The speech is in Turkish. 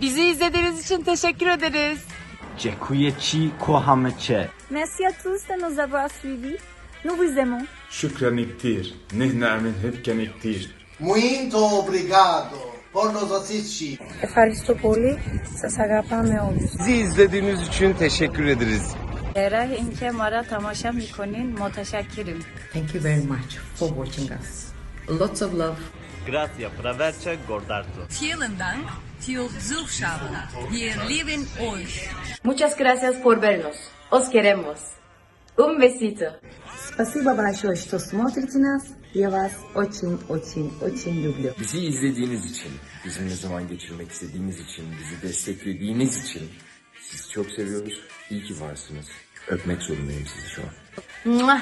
Bizi izlediğiniz için teşekkür ederiz. Dziękuję ci, kochamy cię. Merci à tous de nous avoir suivis. Nous vous aimons. شكرا كتير نحن عم نحبكن كتير Muito obrigado por nos assistir. Ευχαριστώ πολύ. Σας αγαπάμε όλους. Bizi izlediğiniz için teşekkür ederiz. Era inke mara tamasha mikonin motashakirim. Thank you very much for watching us. Lots of love. Grazie, praverce, gordarto. Vielen Dank für Zuschauen. Wir lieben euch. Muchas gracias por vernos. Os queremos. Un besito. Спасибо большое, что смотрите нас. Я вас очень-очень-очень люблю. Bizi izlediğiniz için, bizimle zaman geçirmek istediğiniz için, bizi desteklediğiniz için sizi çok seviyoruz. İyi ki varsınız. Öpmek zorundayım sizi şu an. Mua.